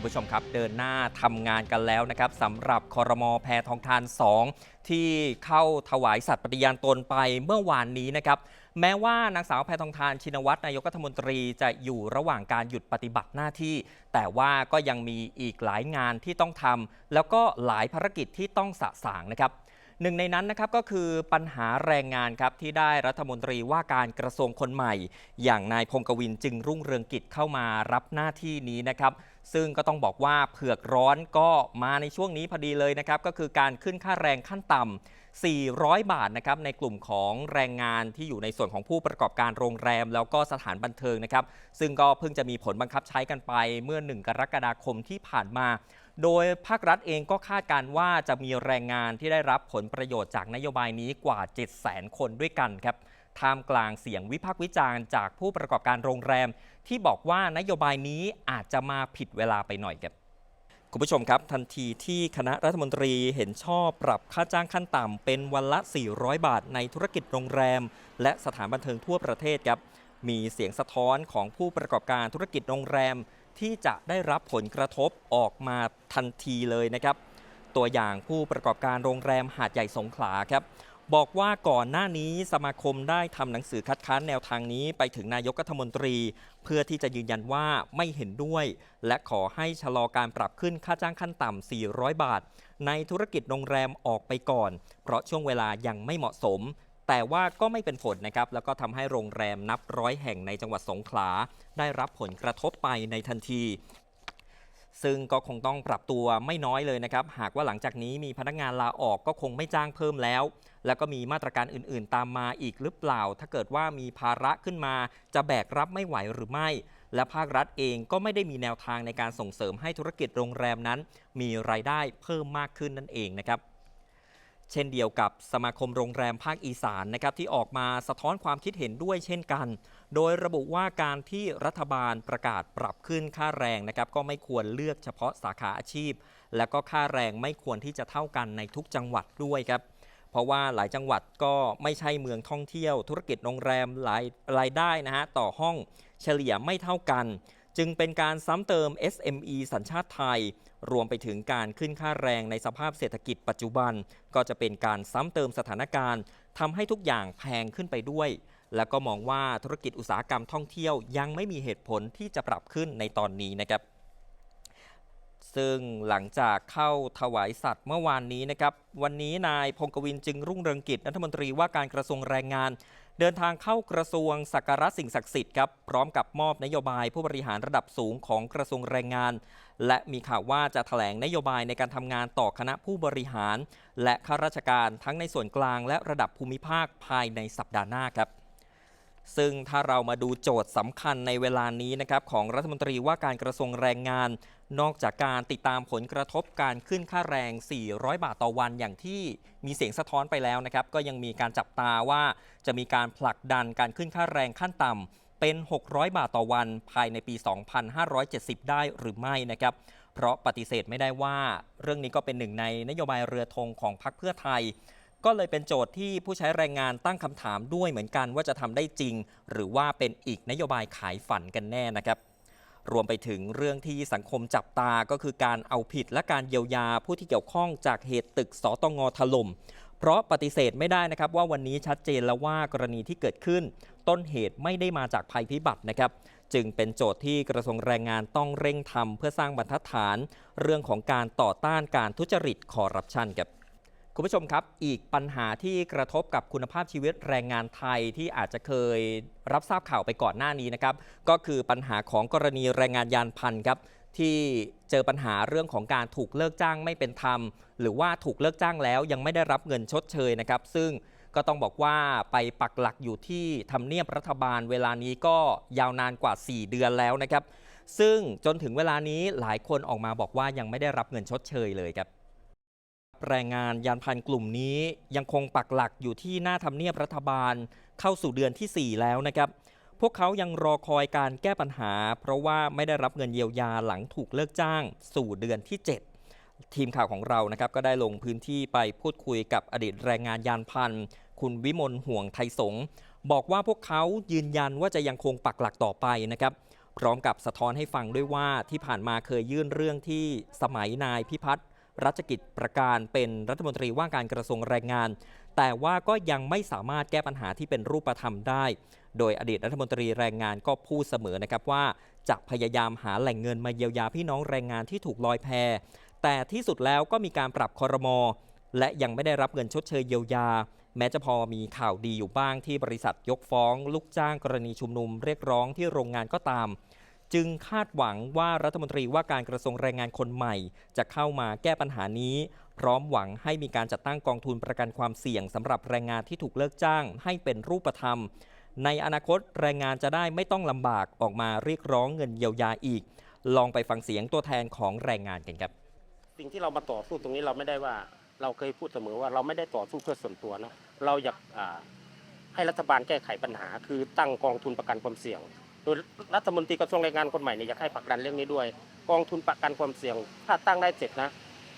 คุณผู้ชมครับ เดินหน้าทำงานกันแล้วนะครับสำหรับคอรมอแพทองทาน 2 ที่เข้าถวายสัตย์ปฏิญาณตนไปเมื่อวานนี้นะครับแม้ว่านางสาวแพทองทานชินวัตรนายกรัฐมนตรีจะอยู่ระหว่างการหยุดปฏิบัติหน้าที่ แต่ว่าก็ยังมีอีกหลายงานที่ต้องทำแล้วก็หลายภารกิจที่ต้องสะสางนะครับ หนึ่งในนั้นนะครับก็คือปัญหาแรงงานครับที่ได้รัฐมนตรีว่าการกระทรวงคนใหม่ อย่างนายพงกวินจึงรุ่งเรืองกิจเข้ามารับหน้าที่นี้นะครับซึ่งก็ต้องบอกว่าเผือกร้อนก็มาในช่วงนี้พอดีเลยนะครับก็คือการขึ้นค่าแรงขั้นต่ำ400 บาทนะครับในกลุ่มของแรงงานที่อยู่ในส่วนของผู้ประกอบการโรงแรม แล้วก็สถานบันเทิงนะครับซึ่งก็เพิ่งจะมีผลบังคับใช้กันไปเมื่อ 1 กรกฎาคมที่ผ่านมา โดยภาครัฐเองก็คาดการว่าจะมีแรงงานที่ได้รับผลประโยชน์จากนโยบายนี้กว่า 700,000 คนด้วยกันครับท่ามกลางเสียงวิพากษ์วิจารณ์จากผู้ประกอบการโรงแรม ที่บอกว่านโยบายนี้อาจจะมาผิดเวลาไปหน่อยครับคุณผู้ชมครับ ทันทีที่คณะรัฐมนตรีเห็นชอบปรับค่าจ้างขั้นต่ำเป็นวันละ 400 บาทในธุรกิจโรงแรม และสถานบันเทิงทั่วประเทศครับมีเสียงสะท้อนของผู้ประกอบการธุรกิจโรงแรม ที่จะได้รับผลกระทบออกมาทันทีเลยนะครับ ตัวอย่างผู้ประกอบการโรงแรมหาดใหญ่สงขลาครับบอกว่าก่อนหน้านี้สมาคมได้ทำหนังสือคัดค้านแนวทางนี้ไปถึงนายกรัฐมนตรี เพื่อที่จะยืนยันว่าไม่เห็นด้วย และขอให้ชะลอการปรับขึ้นค่าจ้างขั้นต่ำ 400 บาท ในธุรกิจโรงแรมออกไปก่อน เพราะช่วงเวลายังไม่เหมาะสม แต่ว่าก็ไม่เป็นผลนะครับ แล้วก็ทำให้โรงแรมนับร้อยแห่งในจังหวัดสงขลา ได้รับผลกระทบไปในทันที ซึ่งก็คงต้องปรับตัวไม่น้อยเลยนะครับ หากว่าหลังจากนี้มีพนักงานลาออกก็คงไม่จ้างเพิ่มแล้ว แล้วก็มีมาตรการอื่นๆ ตามมาอีกหรือเปล่า ถ้าเกิดว่ามีภาระขึ้นมา จะแบกรับไม่ไหวหรือไม่ และภาครัฐเองก็ไม่ได้มีแนวทางในการส่งเสริมให้ธุรกิจโรงแรมนั้น มีรายได้เพิ่มมากขึ้นนั่นเองนะครับ เช่นเดียวกับสมาคมโรงแรมภาคอีสานนะครับที่ออกมาสะท้อนความคิดเห็นด้วยเช่นกัน โดยระบุว่าการที่รัฐบาลประกาศปรับขึ้นค่าแรงนะครับก็ไม่ควรเลือกเฉพาะสาขาอาชีพ และก็ค่าแรงไม่ควรที่จะเท่ากันในทุกจังหวัดด้วยครับเพราะว่าหลายจังหวัดก็ไม่ใช่เมืองท่องเที่ยว ธุรกิจโรงแรมหลายรายได้นะฮะต่อห้องเฉลี่ยไม่เท่ากัน จึงเป็นการซ้ำเติม SME สัญชาติไทย รวมไปถึงการขึ้นค่าแรงในสภาพเศรษฐกิจปัจจุบัน ก็จะเป็นการซ้ำเติมสถานการณ์ทำให้ทุกอย่างแพงขึ้นไปด้วย แล้วก็มองว่าธุรกิจอุตสาหกรรมท่องเที่ยวยังไม่มีเหตุผลที่จะปรับขึ้นในตอนนี้นะครับซึ่งหลังจากเข้าถวายสัตว์เมื่อวานนี้นะครับ วันนี้นายพงกวินจึงรุ่งเรืองกิจรัฐมนตรีว่าการกระทรวงแรงงาน เดินทางเข้ากระทรวงสักการะสิ่งศักดิ์สิทธิ์ครับพร้อมกับมอบนโยบายผู้บริหารระดับสูงของกระทรวงแรงงาน และมีข่าวว่าจะแถลงนโยบายในการทำงานต่อคณะผู้บริหาร และข้าราชการทั้งในส่วนกลางและระดับภูมิภาคภายในสัปดาห์หน้าครับซึ่งถ้าเรามาดูโจทย์สำคัญในเวลานี้นะครับของรัฐมนตรีว่าการกระทรวงแรงงาน นอกจากการติดตามผลกระทบการขึ้นค่าแรง 400 บาทต่อวันอย่างที่มีเสียงสะท้อนไปแล้วนะครับ ก็ยังมีการจับตาว่า จะมีการผลักดันการขึ้นค่าแรงขั้นต่ำเป็น 600 บาทต่อวันภายในปี 2570 ได้หรือไม่นะครับ เพราะปฏิเสธไม่ได้ว่า เรื่องนี้ก็เป็นหนึ่งในนโยบายเรือธงของพรรคเพื่อไทย ก็เลยเป็นโจทย์ที่ผู้ใช้แรงงานตั้งคำถามด้วยเหมือนกันว่าจะทำได้จริง หรือว่าเป็นอีกนโยบายขายฝันกันแน่นะครับรวมไปถึงเรื่องที่สังคมจับตาก็คือการเอาผิดและการเยียวยาผู้ที่เกี่ยวข้องจากเหตุตึกสตงถล่ม เพราะปฏิเสธไม่ได้นะครับว่าวันนี้ชัดเจนแล้วว่ากรณีที่เกิดขึ้น ต้นเหตุไม่ได้มาจากภัยพิบัตินะครับ จึงเป็นโจทย์ที่กระทรวงแรงงานต้องเร่งทำเพื่อสร้างบรรทัดฐาน เรื่องของการต่อต้านการทุจริตคอร์รัปชันครับคุณผู้ชมครับ อีกปัญหาที่กระทบกับคุณภาพชีวิตแรงงานไทยที่อาจจะเคยรับทราบข่าวไปก่อนหน้านี้นะครับ ก็คือปัญหาของกรณีแรงงานยานพันครับ ที่เจอปัญหาเรื่องของการถูกเลิกจ้างไม่เป็นธรรม หรือว่าถูกเลิกจ้างแล้วยังไม่ได้รับเงินชดเชยนะครับ ซึ่งก็ต้องบอกว่าไปปักหลักอยู่ที่ทำเนียบรัฐบาล เวลานี้ก็ยาวนานกว่า 4 เดือนแล้วนะครับ ซึ่งจนถึงเวลานี้หลายคนออกมาบอกว่ายังไม่ได้รับเงินชดเชยเลยครับแรงงานยานพันกลุ่มนี้ยังคงปักหลักอยู่ที่หน้าทำเนียบรัฐบาลเข้าสู่เดือนทีสี่4 แล้วนะครับ พวกเขายังรอคอยการแก้ปัญหา เพราะว่าไม่ได้รับเงินเยียวยาหลังถูกเลิกจ้าง สู่เดือนที่ 7 ทีมข่าวของเรานะครับก็ได้ลงพื้นที่ไปพูดคุยกับอดีตแรงงานยานพันคุณวิมลห่วงไทยสงบอกว่าพวกเขายืนยันว่าจะยังคงปักหลักต่อไปนะครับ พร้อมกับสะท้อนให้ฟังด้วยว่าที่ผ่านมาเคยยื่นเรื่องที่สมัยนายพิพัฒน์รัชกิจประการเป็นรัฐมนตรีว่าการกระทรวงแรงงาน แต่ว่าก็ยังไม่สามารถแก้ปัญหาที่เป็นรูปธรรมได้ โดยอดีตรัฐมนตรีแรงงานก็พูดเสมอนะครับว่าจะพยายามหาแหล่งเงินมาเยียวยาพี่น้องแรงงานที่ถูกลอยแพ แต่ที่สุดแล้วก็มีการปรับคอรมอและยังไม่ได้รับเงินชดเชยเยียวยา แม้จะพอมีข่าวดีอยู่บ้างที่บริษัทยกฟ้อง ลูกจ้างกรณีชุมนุมเรียกร้องที่โรงงานก็ตาม จึงคาดหวังว่ารัฐมนตรีว่าการกระทรวงแรงงานคนใหม่ จะเข้ามาแก้ปัญหานี้ พร้อมหวังให้มีการจัดตั้งกองทุนประกันความเสี่ยงสำหรับแรงงานที่ถูกเลิกจ้างให้เป็นรูปธรรม ในอนาคตแรงงานจะได้ไม่ต้องลำบากออกมาเรียกร้องเงินเยียวยาอีก ลองไปฟังเสียงตัวแทนของแรงงานกันครับ สิ่งที่เรามาต่อสู้ตรงนี้เราไม่ได้ว่าเราเคยพูดเสมอว่าเราไม่ได้ต่อสู้เพื่อส่วนตัวนะเราอยากให้รัฐบาลแก้ไขปัญหา คือตั้งกองทุนประกันความเสี่ยง โดยรัฐมนตรีกระทรวงแรงงานคนใหม่เนี่ยอยากให้ผลักดันเรื่องนี้ด้วย กองทุนประกันความเสี่ยง ถ้าตั้งได้เสร็จนะ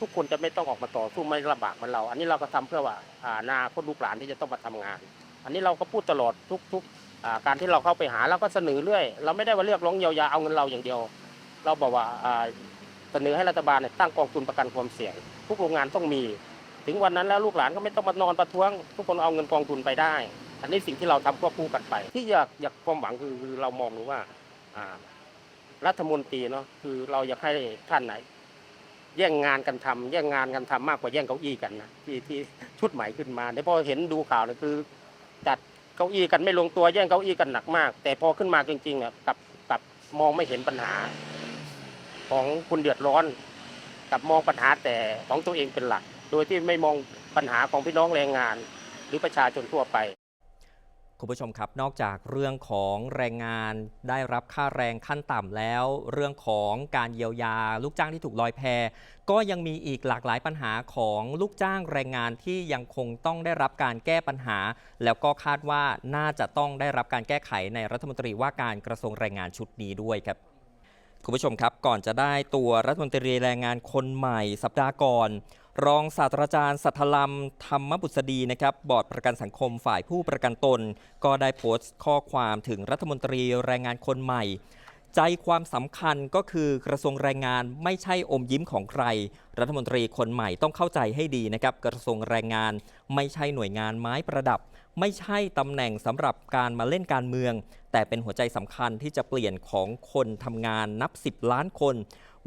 ทุกคนจะไม่ต้องออกมาต่อสู้ไม่ลำบากเหมือนเรา อันนี้เราก็ทำเพื่อว่าอ่าอนาคตลูกหลานที่จะต้องมาทำงาน อันนี้เราก็พูดตลอดทุกทุกาการที่เราเข้าไปหาเราก็เสนอเรื่อย เราไม่ได้ว่าเรียกร้องเยียวยาเอาเงินเราอย่างเดียว เราบอกว่าเสนอให้รัฐบาลเนี่ยตั้งกองทุนประกันความเสี่ยง ทุกโรงงานต้องมี ถึงวันนั้นแล้วลูกหลานก็ไม่ต้องมานอนประท้วง ทุกคนเอาเงินกองทุนไปได้ อันนี้สิ่งที่เราทำควบคู่กันไป ที่อยากอยากความหวังคือเรามองดูว่ารัฐมนตรีเนาะคือเราอยากให้ท่านไหน แย่งงานกันทำแย่งงานกันทำมากกว่าแย่งเก้าอี้กันนะที่ที่ชุดใหม่ขึ้นมาแต่พอเห็นดูข่าวเนี่ยคือ จัดเก้าอี้กันไม่ลงตัวแย่งเก้าอี้กันหนักมาก แต่พอขึ้นมาจริงๆน่ะกับกับมองไม่เห็นปัญหา ของคุณเดือดร้อน กับมองปัญหาแต่ของตัวเองเป็นหลัก โดยที่ไม่มองปัญหาของพี่น้องแรงงาน หรือประชาชนทั่วไป คุณผู้ชมครับ นอกจากเรื่องของแรงงานได้รับค่าแรงขั้นต่ำแล้ว เรื่องของการเยียวยา ลูกจ้างที่ถูกลอยแพก็ยังมีอีกหลากหลายปัญหาของลูกจ้างแรงงานที่ยังคงต้องได้รับการแก้ปัญหา แล้วก็คาดว่าน่าจะต้องได้รับการแก้ไขในรัฐมนตรีว่าการกระทรวงแรงงานชุดนี้ด้วยครับ คุณผู้ชมครับ ก่อนจะได้ตัวรัฐมนตรีแรงงานคนใหม่สัปดาห์ก่อน รองศาสตราจารย์สัทธลัมธรรมบุษดีนะครับบอร์ดประกันสังคมฝ่ายผู้ประกันตน ก็ได้โพสต์ข้อความถึงรัฐมนตรีแรงงานคนใหม่ ใจความสำคัญก็คือกระทรวงแรงงานไม่ใช่อมยิ้มของใคร รัฐมนตรีคนใหม่ต้องเข้าใจให้ดีนะครับกระทรวงแรงงานไม่ใช่หน่วยงานไม้ประดับ ไม่ใช่ตำแหน่งสำหรับการมาเล่นการเมือง แต่เป็นหัวใจสำคัญที่จะเปลี่ยนของคนทำงานนับ 10 ล้านคน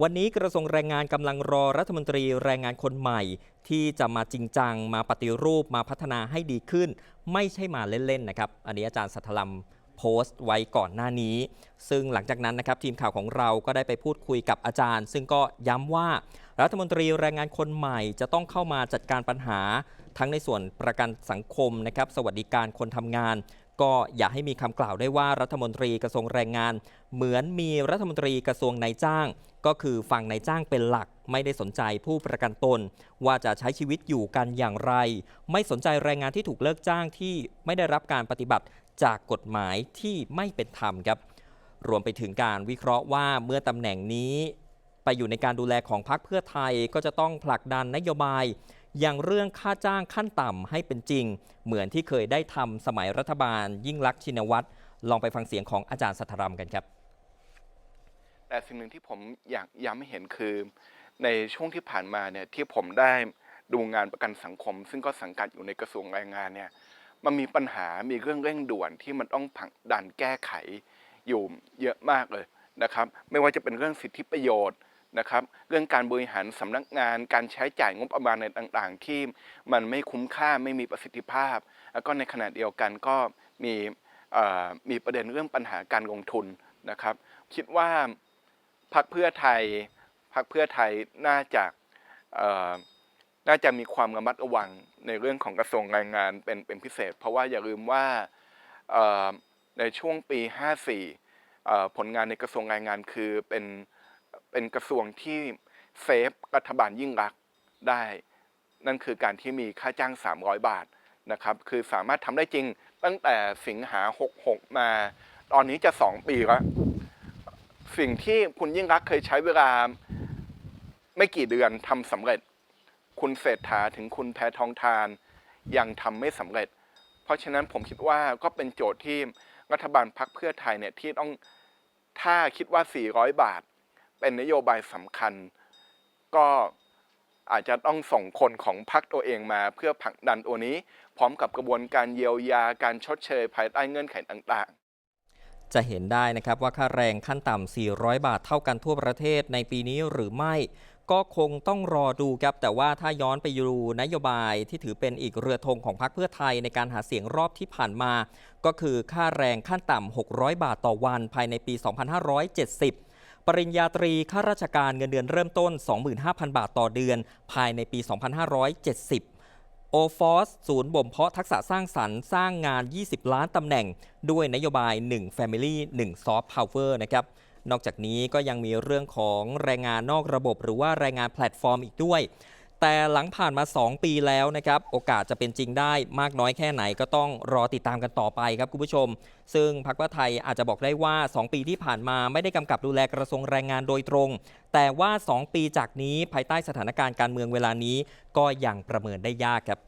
วันนี้กระทรวงแรงงานกำลังรอรัฐมนตรีแรงงานคนใหม่ ที่จะมาจริงจัง มาปฏิรูปมาพัฒนาให้ดีขึ้น ไม่ใช่มาเล่นๆนะครับ อันนี้อาจารย์สัทธลัม โพสต์ไว้ก่อนหน้านี้ ซึ่งหลังจากนั้นนะครับทีมข่าวของเราก็ได้ไปพูดคุยกับอาจารย์ ซึ่งก็ย้ำว่ารัฐมนตรีแรงงานคนใหม่จะต้องเข้ามาจัดการปัญหา ทั้งในส่วนประกันสังคมนะครับสวัสดิการคนทำงาน ก็อย่าให้มีคำกล่าวได้ว่ารัฐมนตรีกระทรวงแรงงาน เหมือนมีรัฐมนตรีกระทรวงนายจ้าง ก็คือฝั่งนายจ้างเป็นหลักไม่ได้สนใจผู้ประกันตน ว่าจะใช้ชีวิตอยู่กันอย่างไร ไม่สนใจแรงงานที่ถูกเลิกจ้างที่ไม่ได้รับการปฏิบัติ จากกฎหมายที่ไม่เป็นธรรมครับ รวมไปถึงการวิเคราะห์ว่าเมื่อตำแหน่งนี้ ไปอยู่ในการดูแลของพรรคเพื่อไทยก็จะต้องผลักดันนโยบาย อย่างเรื่องค่าจ้างขั้นต่ำให้เป็นจริง เหมือนที่เคยได้ทำสมัยรัฐบาล ยิ่งลักษณ์ชินวัตรลองไปฟังเสียงของอาจารย์สัทธรัมกันครับ แต่สิ่งหนึ่งที่ผมอยากย้ำให้เห็นคือ ในช่วงที่ผ่านมาเนี่ยที่ผมได้ดูงานประกันสังคม ซึ่งก็สังกัดอยู่ในกระทรวงแรงงานเนี่ย มันมีปัญหา มีเรื่องเร่งด่วนที่มันต้องผลักดันแก้ไขอยู่เยอะมากเลยนะครับ ไม่ว่าจะเป็นเรื่องสิทธิประโยชน์นะครับ เรื่องการบริหารสำนักงาน การใช้จ่ายงบประมาณในต่างๆ ที่มันไม่คุ้มค่า ไม่มีประสิทธิภาพ แล้วก็ในขณะเดียวกันก็มีมีประเด็นเรื่องปัญหาการลงทุนนะครับ คิดว่าพรรคเพื่อไทยพรรคเพื่อไทยน่าจะ น่าจะมีความระมัดระวังในเรื่องของกระทรวงแรงงานเป็นเป็นพิเศษ เพราะว่าอย่าลืมว่าในช่วงปี 54 ผลงานในกระทรวงแรงงานคือเป็นเป็นกระทรวงที่เซฟรัฐบาลยิ่งรักได้ นั่นคือการที่มีค่าจ้าง 300 บาทนะครับคือสามารถทำได้จริงตั้งแต่สิงหา 66 มา ตอนนี้จะ 2 ปีแล้ว สิ่งที่คุณยิ่งรักเคยใช้เวลาไม่กี่เดือนทำสำเร็จ คุณเศรษฐาถึงคุณแพทองทานยังทำไม่สำเร็จ เพราะฉะนั้นผมคิดว่าก็เป็นโจทย์ที่รัฐบาลพรรคเพื่อไทยเนี่ยที่ต้องถ้าคิดว่า 400 บาท เป็นนโยบายสำคัญ ก็อาจจะต้องส่งคนของพรรคตัวเองมาเพื่อผลักดันตัวนี้ พร้อมกับกระบวนการเยียวยาการชดเชยภายใต้เงื่อนไขต่างๆ จะเห็นได้นะครับว่าค่าแรงขั้นต่ำ 400 บาทเท่ากันทั่วประเทศในปีนี้หรือไม่ ก็คงต้องรอดูครับ แต่ว่าถ้าย้อนไปดูนโยบายที่ถือเป็นอีกเรือธงของพรรคเพื่อไทยในการหาเสียงรอบที่ผ่านมา ก็คือค่าแรงขั้นต่ำ 600 บาทต่อวันภายในปี 2570ปริญญาตรีข้าราชการเงินเดือนเริ่มต้น 25,000 บาทต่อเดือน ภายในปี 2570โอฟอสศูนย์บ่มเพาะทักษะสร้างสรรค์สร้างงาน 20 ล้านตำแหน่ง ด้วยนโยบาย 1 Family 1 Soft Power นะครับ นอกจากนี้ก็ยังมีเรื่องของแรงงานนอกระบบ หรือว่าแรงงานแพลตฟอร์มอีกด้วย แต่หลังผ่านมา 2 ปีแล้วนะครับ โอกาสจะเป็นจริงได้มากน้อยแค่ไหนก็ต้องรอติดตามกันต่อไปครับคุณผู้ชม ซึ่งพรรคเพื่อไทยอาจจะบอกได้ว่า 2 ปีที่ผ่านมาไม่ได้กำกับดูแลกระทรวงแรงงานโดยตรง แต่ว่า 2 ปีจากนี้ภายใต้สถานการณ์การเมืองเวลานี้ ก็ยังประเมินได้ยากครับ